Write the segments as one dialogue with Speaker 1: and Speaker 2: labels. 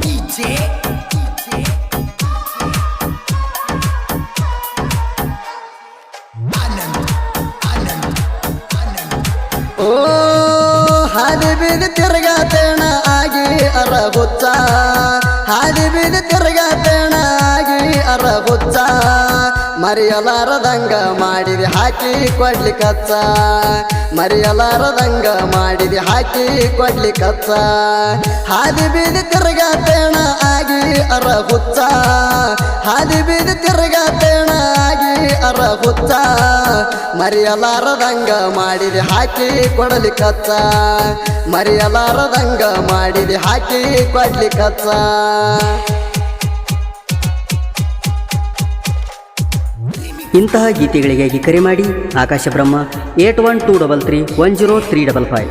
Speaker 1: DJ DJ Anand Anand Anand
Speaker 2: ಓ ಹಾದಿ ಬೀದಿ ತಿರ್ಗಾತೇಣ ಆಗಿ ಅರಗುತ್ತ ಹಾದಿ ಬೀದಿ ತಿರ್ಗಾತೇಣ ಆಗಿ ಅರಗುತ್ತ ಮರೆಯಲಾರದಂಗ ಮಾಡಿದೆ, ಹಾಕಿ ಕೊಡ್ಲಿ ಕಚ್ಚ. ಮರೆಯಲಾರದಂಗ ಮಾಡಿದೆ, ಹಾಕಿ ಕೊಡ್ಲಿ ಕಚ್ಚ. ಹಾದಿ ಬೀದಿ ತಿರ್ಗಾತೇಣ ಆಗಿ ಅರಗುತ್ತ ಹಾದಿ ಬೀದಿ ತಿರ್ಗಾತೇಣ ಆಗಿ ಅರಗುತ್ತ ಮರೆಯಲಾರದಂಗ ಮಾಡಿದೆ, ಹಾಕಿ ಕೊಡಲಿ ಕಚ್ಚ. ಮರೆಯಲಾರದಂಗ ಮಾಡಿದೆ, ಹಾಕಿ ಕೊಡ್ಲಿ ಕಚ್ಚ.
Speaker 3: ಇಂತಹ ಗೀತೆಗಳಿಗಾಗಿ ಕರೆ ಮಾಡಿ. Akash Brahma eight one two double three one zero three double five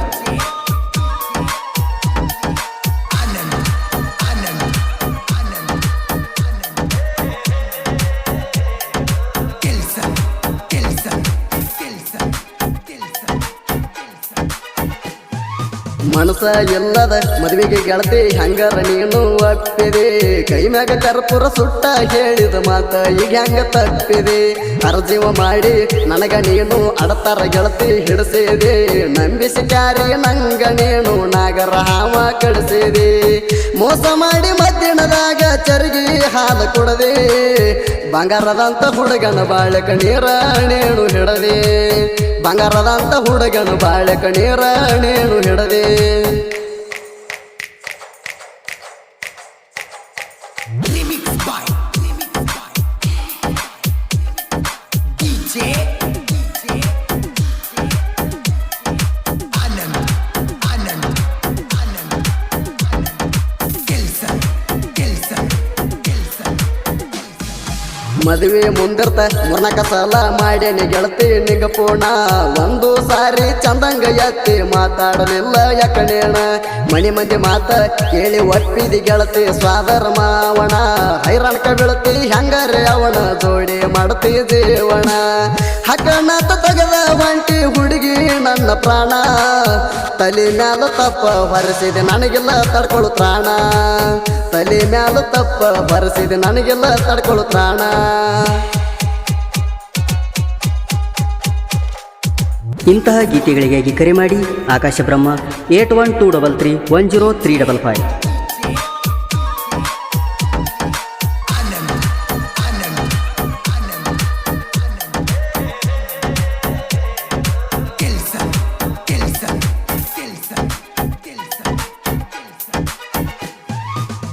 Speaker 2: ಮನಸ ಎಲ್ಲದ ಮದುವೆಗೆ ಗೆಳತಿ, ಹಂಗಾರ ನೀನು ಒಪ್ಪಿದೆ. ಕೈ ಮ್ಯಾಗ ಕರ್ಪುರ ಸುಟ್ಟ ಹೇಳಿದ ಮಾತ ಈಗ ಹೆಂಗ ತಪ್ಪಿದೆ. ಅರ್ಜೀವ ಮಾಡಿ ನನಗ ನೀನು ಅಡತರ ಗೆಳತಿ ಹಿಡಿಸಿದೆ. ನಂಬಿಸಿ ಕಾರಿ ನಂಗ ನೀನು ನಾಗರ ಹಾವ ಕಳಿಸಿದೆ ಮೋಸ ಮಾಡಿ ಮಧ್ಯಾಹ್ನದಾಗ ಚರಗಿ ಹಾಲು ಕುಡದೆ ಬಂಗಾರದಂತ ಹುಡುಗನ ಬಾಳೆ ಕಣೀರ ನೇಣು ಹಿಡದೆ ಬಂಗಾರದಂತ ಹುಡುಗನ ಬಾಳೆ ಕಣೀರ ನೇಣು ಹಿಡದೆ ಮದುವೆ ಮುಂದಿರ್ತ ಮನಕ ಸಲ ಮಾಡ್ಯಾನಿ ಗೆಳತಿ ನಿಂಗ ಒಂದು ಸಾರಿ ಚಂದಂಗ ಎತ್ತಿ ಮಾತಾಡಲಿಲ್ಲ ಯಾಕಣೇಣ? ಮಣಿ ಮಂದಿ ಮಾತ ಕೇಳಿ ಒಪ್ಪಿದಿ ಗೆಳತಿ ಸ್ವಾದರ ಮಾವಣ. ಹೈರಾಣಕ ಬೀಳತಿ ಹೆಂಗಾರೆ ಅವನ ಜೋಡಿ ಮಾಡ್ತಿ ದೇವಣ ಹಕ್ಕನಾತ ತೆಗೆದ ಒಂಟಿ ಹುಡುಗಿ ನನ್ನ ಪ್ರಾಣ. ತಲೆ ಮ್ಯಾಲ ತಪ್ಪ ಬರೆಸಿದೆ ನನಗೆಲ್ಲ ತಡ್ಕೊಳ್ಳು ಪ್ರಾಣ. ತಲೆ ಮ್ಯಾಲ ತಪ್ಪ ಬರೆಸಿದೆ ನನಗೆಲ್ಲ ತಡ್ಕೊಳ್ಳು ಪ್ರಾಣ.
Speaker 3: ಇಂತಹ ಗೀತೆಗಳಿಗಾಗಿ ಕರೆ ಮಾಡಿ Akash Brahma eight one two double three one zero three double five.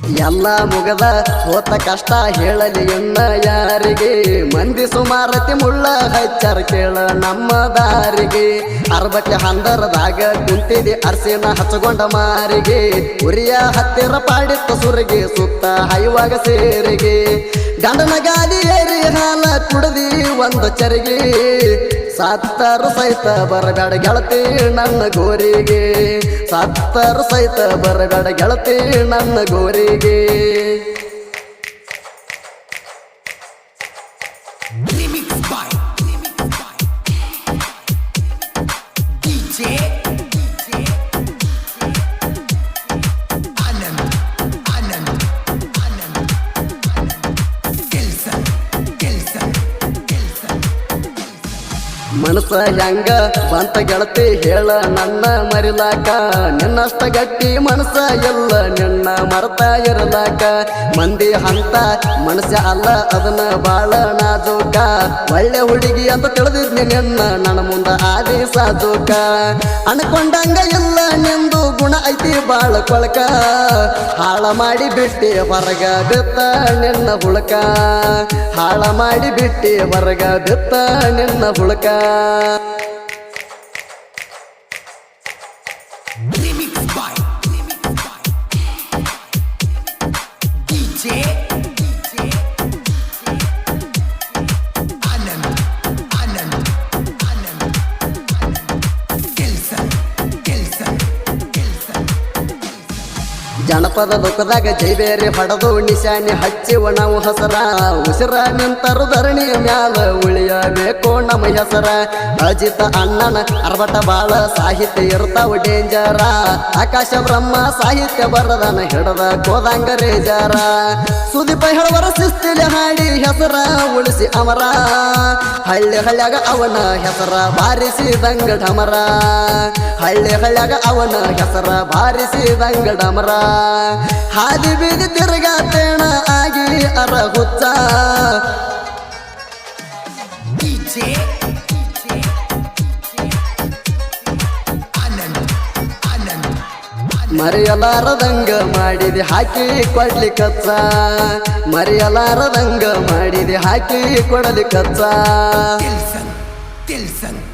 Speaker 2: ಎಲ್ಲ ಮುಗದ ಹೋತ ಕಷ್ಟ ಹೇಳಲಿ ಎನ್ನ ಯಾರಿಗೆ? ಮಂದಿ ಸುಮಾರತಿ ಮುಳ್ಳ ಹಚ್ಚರ್ ಕೇಳ ನಮ್ಮ ದಾರಿಗೆ. ಅರ್ಬಕ್ಕೆ ಹಂದರದಾಗ ಕುಂತಿದೆ ಅರ್ಸಿನ ಹಚ್ಚಗೊಂಡ ಮಾರಿಗೆ. ಉರಿಯ ಹತ್ತಿರ ಪಾಡಿತ್ತ ಸುರಿಗೆ, ಸುತ್ತ ಹೈವಾಗ ಸೇರಿಗೆ. ಗಂಡನ ಗಾಲಿ ಏರಿ ಹಾಲ ಕುಡದಿ ಒಂದು ಚರಿಗೆ. ಸತ್ತರು ಸಹಿತ ಬರಬೇಡ ಗೆಳತಿ ನನ್ನ ಗೋರಿಗೆ. ಸತ್ತರು ಸಹಿತ ಬರಬೇಡ ಗೆಳತಿ ನನ್ನ ಗೋರಿಗೆ. ಮನಸ್ಸ ಹೆಂಗ ಬಂತ ಗೆಳತಿ ಹೇಳ ನನ್ನ ಮರಿಲಾಕ. ನಿನ್ನಷ್ಟ ಗಟ್ಟಿ ಮನಸ್ಸ ಎಲ್ಲ ನಿನ್ನ ಮರ್ತಾ ಇರಲಾಕ. ಮಂದಿ ಹಂತ ಮನಸ್ಸ ಅಲ್ಲ, ಅದನ್ನ ಬಾಳ ನಾಜೋಕ ಒಳ್ಳೆ ಹುಡುಗಿ ಅಂತ ತಿಳಿದಿದ್ನಿ ನಿನ್ನ, ನನ್ನ ಮುಂದ ಆದಿ ಸಾಜೂಕ ಅನ್ಕೊಂಡಂಗ ಇಲ್ಲ ನಿಂದು ಗುಣ ಐತಿ ಬಾಳ ಕೊಳಕ. ಹಾಳ ಮಾಡಿ ಬಿಟ್ಟಿ ಹೊರಗ ಬಿತ್ತ ನಿನ್ನ ಹುಳಕ. ಹಾಳ ಮಾಡಿ ಬಿಟ್ಟಿ ಹೊರಗ ಬಿತ್ತ ನಿನ್ನ ಹುಳಕ. ಜನಪದ ಲೋಕದಾಗ ಜೈಬೇರಿ ಹೊಡೆದು ನಿಶಾನಿ ಹಚ್ಚಿವ ನಾವು ಹಸರ ಉಸಿರ ನಿಂತರು ಧರಣಿಯ ಮ್ಯಾಲ ಉಳಿಯಬೇಕು ನಮ್ಮ ಹೆಸರ. ಅಜಿತ ಅಣ್ಣನ ಅರ್ಬಟ ಬಾಳ ಸಾಹಿತ್ಯ ಇರ್ತಾವ ಡೇಂಜರ. ಆಕಾಶ ಬ್ರಹ್ಮ ಸಾಹಿತ್ಯ ಬರದನ ಹಿಡದ ಗೋದಾಂಗ ರೇಜಾರ ಸುದೀಪ ಹೇಳುವರ ಶಿಸ್ತಿಲಿ ಹಾಡಿ ಹೆಸರ ಉಳಿಸಿ ಅಮರ. ಹಳ್ಳಿ ಹಳ್ಳ್ಯಾಗ ಅವನ ಹೆಸರ ಬಾರಿಸಿದಂಗ ದಂಗಡಮರ. ಹಳ್ಳಿ ಹಳ್ಳ್ಯಾಗ ಅವನ ಹೆಸರ ಬಾರಿಸಿದಂಗ ದಂಗಡಮರ. ಹಾದಿ ಬೀದಿ ತಿರುಗಾತೇಣ ಆಗಿ ಅರ ಹುಚ್ಚ ಮರೆಯಲಾರದಂಗ ಮಾಡಿದೆ ಹಾಕಿ ಕೊಡ್ಲಿ ಕಚ್ಚ. ಮರೆಯಲಾರದಂಗ ಮಾಡಿದೆ ಹಾಕಿ ಕೊಡಲಿ ಕಚ್ಚ.
Speaker 1: ತಿಳ್ಸನ್ Tilson,